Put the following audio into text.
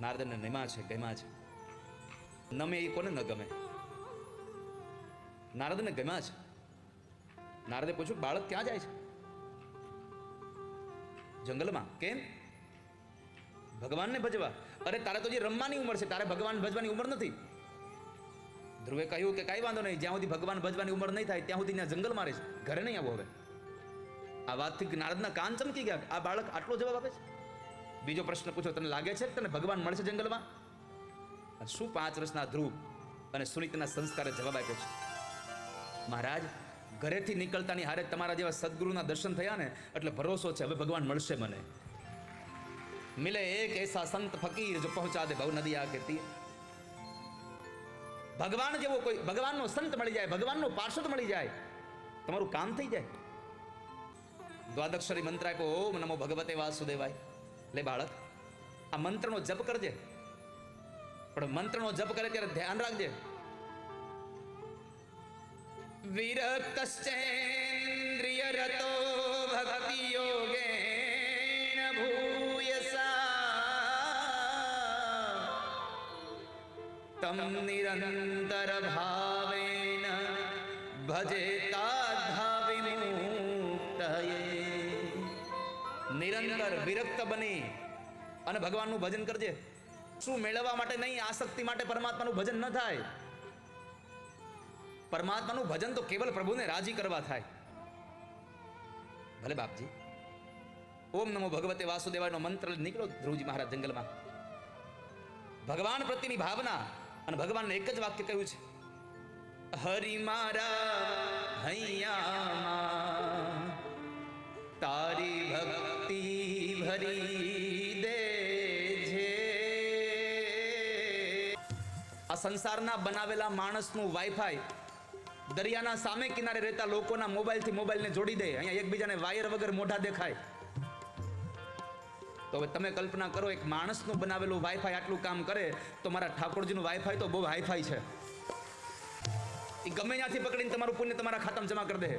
નારદને નિમા છે, ગમ્યા છે. નમે એ કોને ન ગમે? નારદને ગમ્યા છે? નારદે પૂછ્યું, બાળક ક્યાં જાય છે? જંગલમાં કેમ? ભગવાનને ભજવા. અરે, તારે તો જે રમવાની ઉંમર છે, તારે ભગવાન ભજવાની ઉંમર નથી. ધ્રુવે કહ્યું કે કાંઈ વાંધો નહીં, જ્યાં સુધી ભગવાન ભજવાની ઉંમર નહીં થાય, ત્યાં સુધી ત્યાં જંગલ મારે છે ઘરે નહીં આવો હવે. આ વાતથી નારદના કાન ચમકી ગયા. આ બાળક આટલો જવાબ આપે છે? બીજો પ્રશ્ન પૂછો, તને લાગે છે તને ભગવાન મળશે જંગલમાં? શું પાંચ વર્ષના ધ્રુવ અને સુનિતના સંસ્કારે જવાબ આપ્યો છે? મહારાજ, ઘરેથી નીકળતાની હારે તમારા જેવા સદગુરુના દર્શન થયા ને, એટલે ભરોસો છે, હવે ભગવાન મળશે મને. મિલે એક એસા સંત ફકીર જો પહોંચા દે ભવ નદી આ કહેતી ભગવાન જેવો કોઈ, ભગવાનનો સંત મળી જાય, ભગવાનનો પાર્ષદ મળી જાય, તમારું કામ થઈ જાય. દ્વાદક્ષરી મંત્ર આપ્યો, ઓમ નમો ભગવતે વાસુદેવાય. લે બાળક, આ મંત્રનો જપ કરજે. પણ મંત્રનો જપ કરે ત્યારે ધ્યાન રાખજે. વિરક્તશ્ચેન્દ્રિય રતો ભક્તિ યોગે તમ નિરંતર ભાવેન ભજેતા નિરંતર વિરક્ત બની અને ભગવાનનું ભજન કરજે. શું મેળવવા માટે નહીં આસક્તિ માટે પરમાત્માનું ભજન ન થાય? પરમાત્માનું ભજન તો કેવલ પ્રભુને રાજી કરવા થાય. ભલે બાપજી. ઓમ નમો ભગવતે વાસુદેવાયનો મંત્ર નીકળો ધ્રુવજી મહારાજ જંગલમાં. ભગવાન પ્રત્યેની ભાવના અને ભગવાનને એક જ વાક્ય કહ્યું છે. હરિ મારા હૈયા તારી ભક્તિ ભરી દે છે આ સંસારના બનાવેલા માણસનું વાઈફાઈ દરિયાના સામે કિનારે રહેતા લોકોના મોબાઈલથી મોબાઈલને જોડી દે. અહીંયા એકબીજાને વાયર વગર મોઢા દેખાય. તો હવે તમે કલ્પના કરો, એક માણસનું બનાવેલું વાઈફાઈ આટલું કામ કરે, તો મારા ઠાકોરજીનું વાઈફાઈ તો બહુ હાઈફાઈ છે. એ ગમે ત્યાંથી પકડીને તમારું પુણ્ય તમારા ખાતામાં જમા કરી દે.